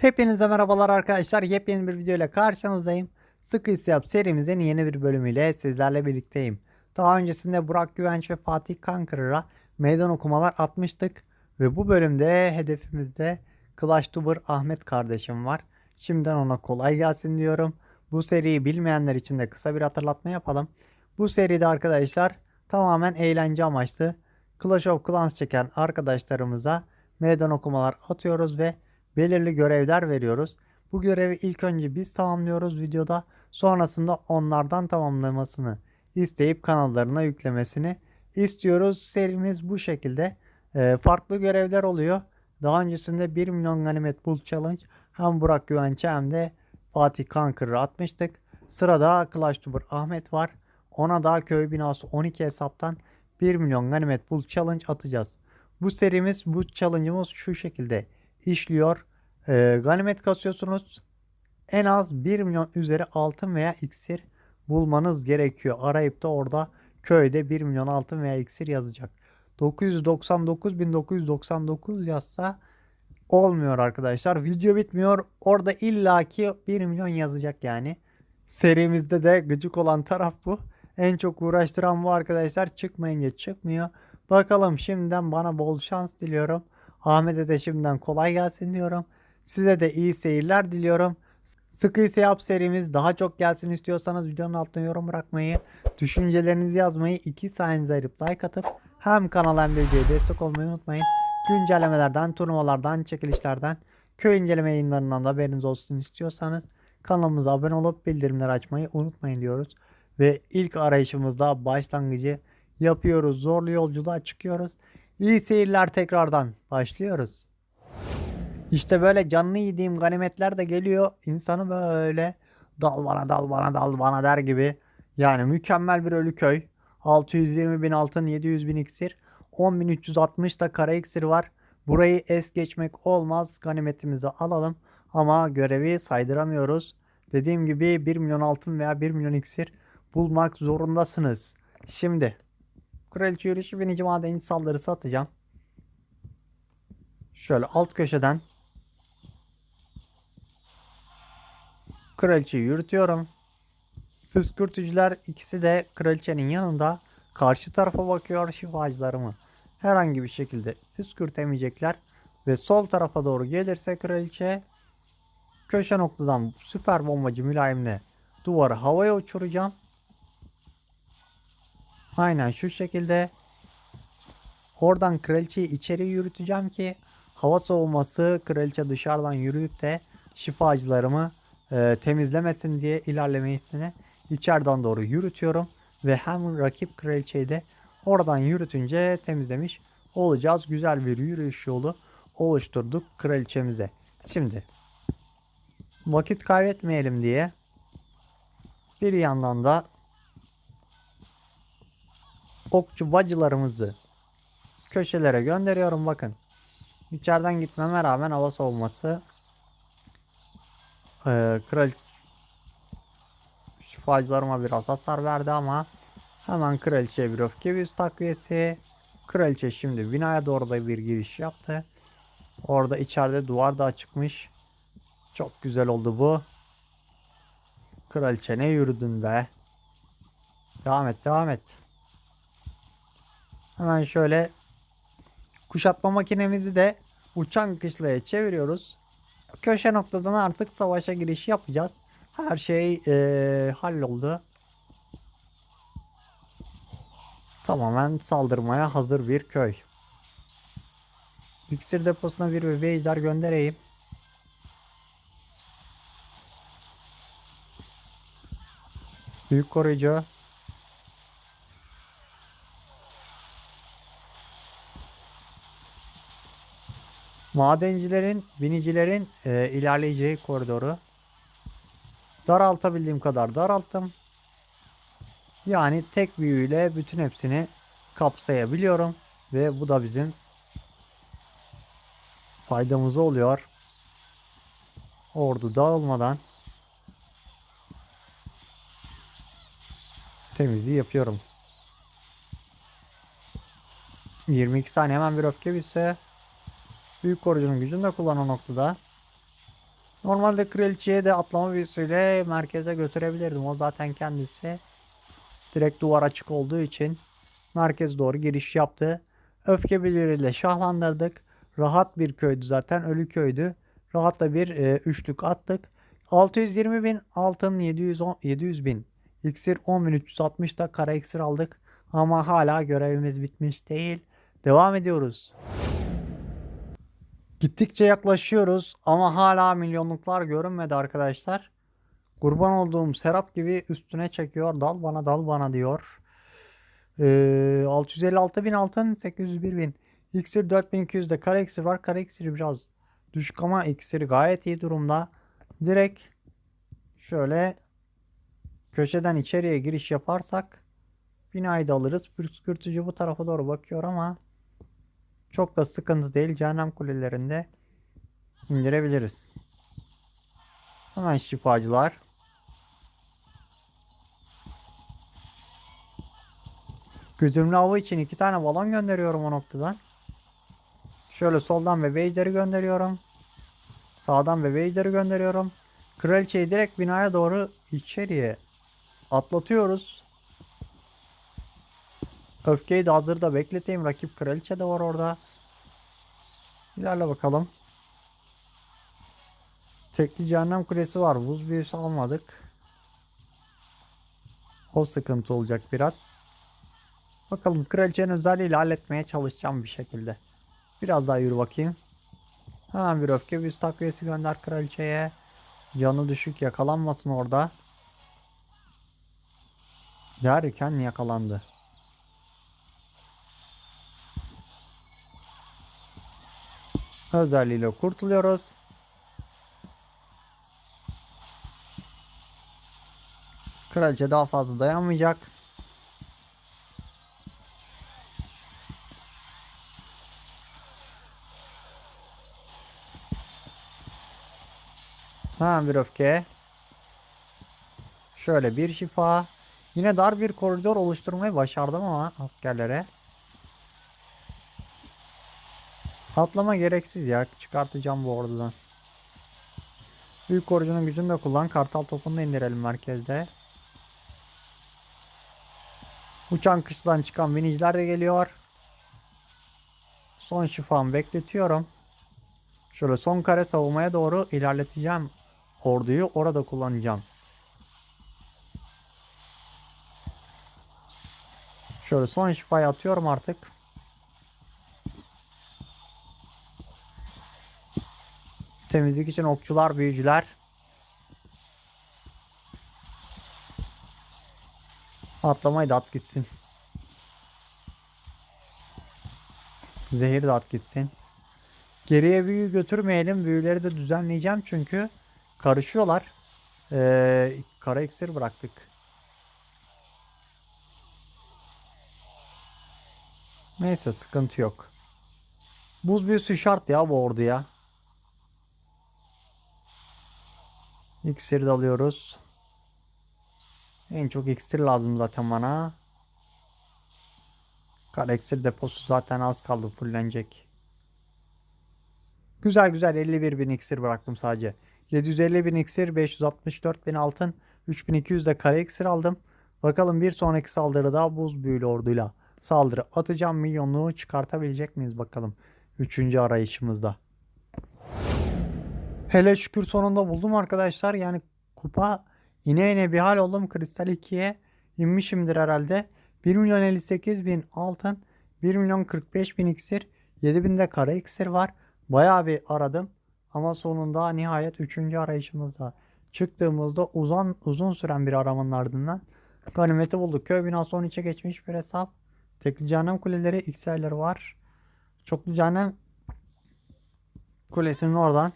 Hepinize merhabalar arkadaşlar. Yepyeni bir video ile karşınızdayım. Sıkı İsyap serimizin yeni bir bölümüyle sizlerle birlikteyim. Daha öncesinde Burak Güvenç ve Fatih Kankırır'a meydan okumalar atmıştık. Ve bu bölümde hedefimizde Clash Tuber Ahmet kardeşim var. Şimdiden ona kolay gelsin diyorum. Bu seriyi bilmeyenler için de kısa bir hatırlatma yapalım. Bu seride arkadaşlar tamamen eğlence amaçlı Clash of Clans çeken arkadaşlarımıza meydan okumalar atıyoruz ve belirli görevler veriyoruz. Bu görevi ilk önce biz tamamlıyoruz videoda. Sonrasında onlardan tamamlamasını isteyip kanallarına yüklemesini istiyoruz. Serimiz bu şekilde. Ee, farklı görevler oluyor. Daha öncesinde 1 milyon ganimet bul challenge hem Burak Güvenç'e hem de Fatih Kankır'ı atmıştık. Sırada Clash Tuber Ahmet var. Ona da köy binası 12 hesaptan 1 milyon ganimet bul challenge atacağız. Bu serimiz bu challenge'ımız şu şekilde işliyor. Ee, ganimet kasıyorsunuz. En az 1 milyon üzeri altın veya iksir bulmanız gerekiyor. Arayıp da orada köyde 1 milyon altın veya iksir yazacak. 999.999 yazsa olmuyor arkadaşlar. Video bitmiyor. Orada illaki 1 milyon yazacak yani. Serimizde de gıcık olan taraf bu. En çok uğraştıran bu arkadaşlar. Çıkmayınca çıkmıyor. Bakalım şimdiden bana bol şans diliyorum. Ahmet'e de şimdiden kolay gelsin diyorum. Size de iyi seyirler diliyorum. Sıkıysa yap serimiz daha çok gelsin istiyorsanız videonun altına yorum bırakmayı, düşüncelerinizi yazmayı, 2 saniyenize ayırıp like atıp hem kanala hem de videoya destek olmayı unutmayın. Güncellemelerden, turnuvalardan, çekilişlerden, köy inceleme yayınlarından da haberiniz olsun istiyorsanız kanalımıza abone olup bildirimleri açmayı unutmayın diyoruz. Ve ilk arayışımızda başlangıcı yapıyoruz. Zorlu yolculuğa çıkıyoruz. İyi seyirler tekrardan. Başlıyoruz. İşte böyle canlı yediğim ganimetler de geliyor. İnsanı böyle dal bana dal bana dal bana der gibi. Yani mükemmel bir ölü köy. 620 bin altın 700 bin iksir. 10.360 da kara iksir var. Burayı es geçmek olmaz. Ganimetimizi alalım. Ama görevi saydıramıyoruz. Dediğim gibi 1 milyon altın veya 1 milyon iksir bulmak zorundasınız. Şimdi Kraliçe yürüyüşü binici madenci saldırısı atacağım. Şöyle alt köşeden Kraliçeyi yürütüyorum. Püskürtücüler ikisi de kraliçenin yanında karşı tarafa bakıyor şifacılarımı. Herhangi bir şekilde püskürtemeyecekler. Ve sol tarafa doğru gelirse kraliçe köşe noktadan süper bombacı mülayimle duvarı havaya uçuracağım. Aynen şu şekilde oradan kraliçeyi içeri yürüteceğim ki hava soğuması kraliçe dışarıdan yürüyüp de şifacılarımı e, temizlemesin diye ilerlemesini içeriden doğru yürütüyorum ve hem rakip kraliçeyi de oradan yürütünce temizlemiş olacağız. Güzel bir yürüyüş yolu oluşturduk kraliçemize. Şimdi vakit kaybetmeyelim diye bir yandan da okçu bacılarımızı köşelere gönderiyorum bakın. İçeriden gitmeme rağmen hava soğuması ee, kral şifacılarıma biraz hasar verdi ama hemen kraliçeye bir öfke büyüsü takviyesi. Kraliçe şimdi binaya doğru da bir giriş yaptı. Orada içeride duvar da çıkmış. Çok güzel oldu bu. Kraliçe ne yürüdün be. Devam et devam et. Hemen şöyle kuşatma makinemizi de uçan kışlaya çeviriyoruz. Köşe noktadan artık savaşa giriş yapacağız. Her şey ee, halloldu. Tamamen saldırmaya hazır bir köy. İksir deposuna bir bebe ejder göndereyim. Büyük koruyucu. Madencilerin, binicilerin e, ilerleyeceği koridoru daraltabildiğim kadar daralttım. Yani tek büyüyle bütün hepsini kapsayabiliyorum ve bu da bizim faydamıza oluyor. Ordu dağılmadan temizliği yapıyorum. 22 saniye hemen bir öfke bitse Büyük korucunun gücünü de kullan o noktada. Normalde kraliçeye de atlama büyüsüyle merkeze götürebilirdim. O zaten kendisi direkt duvar açık olduğu için merkez doğru giriş yaptı. Öfke biliriyle şahlandırdık. Rahat bir köydü zaten. Ölü köydü. Rahatla bir e, üçlük attık. 620 bin altın 710, 700 bin. İksir 10.360 da kara iksir aldık. Ama hala görevimiz bitmiş değil. Devam ediyoruz. Gittikçe yaklaşıyoruz ama hala milyonluklar görünmedi arkadaşlar. Kurban olduğum Serap gibi üstüne çekiyor. Dal bana dal bana diyor. Ee, 656 bin altın 801 bin. İksir 4200 de kara iksir var. Kara iksiri biraz düşük ama iksiri gayet iyi durumda. Direkt şöyle köşeden içeriye giriş yaparsak binayı da alırız. Püskürtücü bu tarafa doğru bakıyor ama çok da sıkıntı değil. Cehennem kulelerinde indirebiliriz. Hemen şifacılar. Güdümlü avı için iki tane balon gönderiyorum o noktadan. Şöyle soldan ve beyleri gönderiyorum. Sağdan ve beyleri gönderiyorum. Kraliçeyi direkt binaya doğru içeriye atlatıyoruz. Öfkeyi de hazırda bekleteyim. Rakip kraliçe de var orada. İlerle bakalım. Tekli cehennem kulesi var. Buz büyüsü almadık. O sıkıntı olacak biraz. Bakalım kraliçenin özelliğiyle halletmeye çalışacağım bir şekilde. Biraz daha yürü bakayım. Hemen bir öfke büyüsü takviyesi gönder kraliçeye. Canı düşük yakalanmasın orada. Derken yakalandı. Özelliğiyle kurtuluyoruz. Kraliçe daha fazla dayanmayacak. Hemen bir öfke. Şöyle bir şifa. Yine dar bir koridor oluşturmayı başardım ama askerlere. Atlama gereksiz ya. Çıkartacağım bu ordudan. Büyük korucunun gücünü de kullan. Kartal topunu da indirelim merkezde. Uçan kıştan çıkan biniciler de geliyor. Son şifamı bekletiyorum. Şöyle son kare savunmaya doğru ilerleteceğim orduyu. Orada kullanacağım. Şöyle son şifayı atıyorum artık. Temizlik için okçular, büyücüler. Atlamayı da at gitsin. Zehir de at gitsin. Geriye büyü götürmeyelim. Büyüleri de düzenleyeceğim çünkü karışıyorlar. Ee, kara iksir bıraktık. Neyse sıkıntı yok. Buz büyüsü şart ya bu orduya. İksir de alıyoruz. En çok iksir lazım zaten bana. Kara iksir deposu zaten az kaldı fullenecek. Güzel güzel 51 bin iksir bıraktım sadece. 750 bin iksir, 564 bin altın, 3200 de kara iksir aldım. Bakalım bir sonraki saldırıda buz büyülü orduyla saldırı atacağım milyonluğu çıkartabilecek miyiz bakalım. Üçüncü arayışımızda. Hele şükür sonunda buldum arkadaşlar. Yani kupa yine yine bir hal oldum. Kristal 2'ye inmişimdir herhalde. 1 milyon 58 bin altın. 1 milyon 45 bin iksir. 7 bin de kara iksir var. Bayağı bir aradım. Ama sonunda nihayet 3. arayışımızda çıktığımızda uzun uzun süren bir aramanın ardından ganimeti bulduk. Köy binası 13'e geçmiş bir hesap. Tekli cehennem kuleleri iksirleri var. Çoklu cehennem kulesinin oradan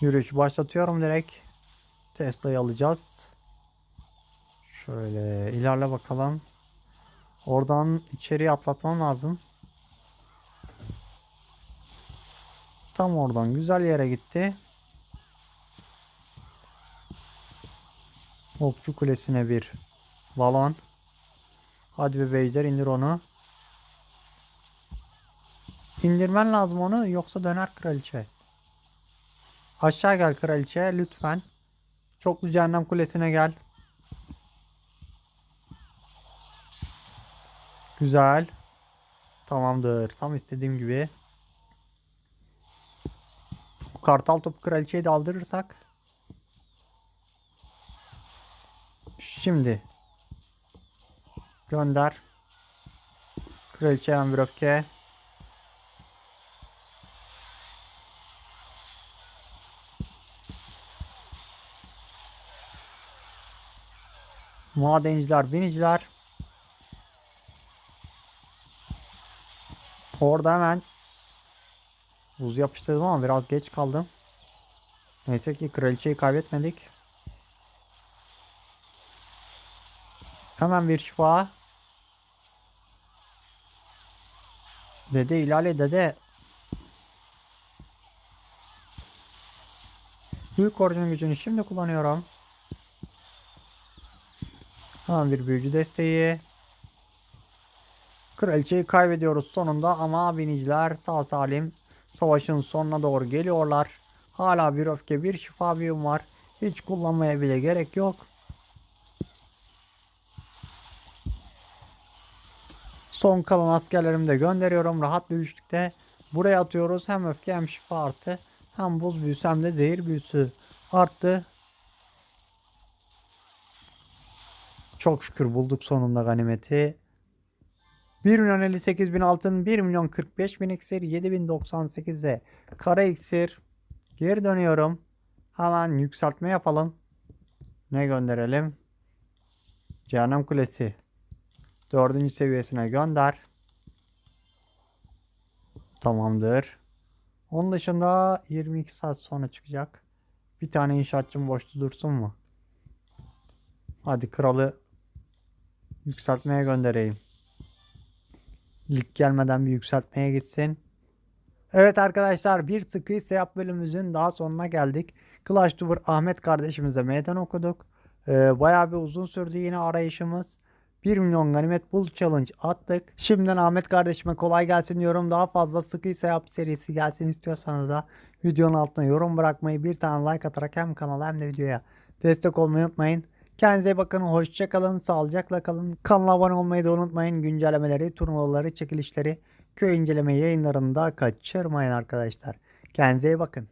Yürüyüş başlatıyorum direkt. Tesla'yı alacağız. Şöyle ilerle bakalım. Oradan içeriye atlatmam lazım. Tam oradan güzel yere gitti. Okçu kulesine bir balon. Hadi be beyler indir onu. İndirmen lazım onu yoksa döner kraliçe. Aşağı gel kraliçe lütfen. Çoklu cehennem kulesine gel. Güzel. Tamamdır. Tam istediğim gibi. Bu kartal topu kraliçeyi de aldırırsak. Şimdi. Gönder. Kraliçe bir öfke. Madenciler, biniciler. Orada hemen buz yapıştırdım ama biraz geç kaldım. Neyse ki kraliçeyi kaybetmedik. Hemen bir şifa. Dede ilerle dede. Büyük orucun gücünü şimdi kullanıyorum. Hemen bir büyücü desteği. Kraliçeyi kaybediyoruz sonunda ama biniciler sağ salim savaşın sonuna doğru geliyorlar. Hala bir öfke bir şifa büyüm var. Hiç kullanmaya bile gerek yok. Son kalan askerlerimi de gönderiyorum rahat bir. Buraya atıyoruz hem öfke hem şifa arttı. Hem buz büyüsü hem de zehir büyüsü arttı. Çok şükür bulduk sonunda ganimeti. 1 milyon 58 bin altın, 1 milyon 45 bin iksir, 7098 de kara iksir. Geri dönüyorum. Hemen yükseltme yapalım. Ne gönderelim? Cehennem Kulesi. Dördüncü seviyesine gönder. Tamamdır. Onun dışında 22 saat sonra çıkacak. Bir tane inşaatçım boşta dursun mu? Hadi kralı yükseltmeye göndereyim. Lig gelmeden bir yükseltmeye gitsin. Evet arkadaşlar bir sıkı seyahat bölümümüzün daha sonuna geldik. Clash Tuber Ahmet kardeşimize meydan okuduk. Ee, bayağı bir uzun sürdü yine arayışımız. 1 milyon ganimet bul challenge attık. Şimdiden Ahmet kardeşime kolay gelsin diyorum. Daha fazla sıkı seyahat serisi gelsin istiyorsanız da videonun altına yorum bırakmayı bir tane like atarak hem kanala hem de videoya destek olmayı unutmayın. Kendinize bakın. Hoşça kalın. Sağlıcakla kalın. Kanala abone olmayı da unutmayın. Güncellemeleri, turnuvaları, çekilişleri, köy inceleme yayınlarını da kaçırmayın arkadaşlar. Kendinize bakın.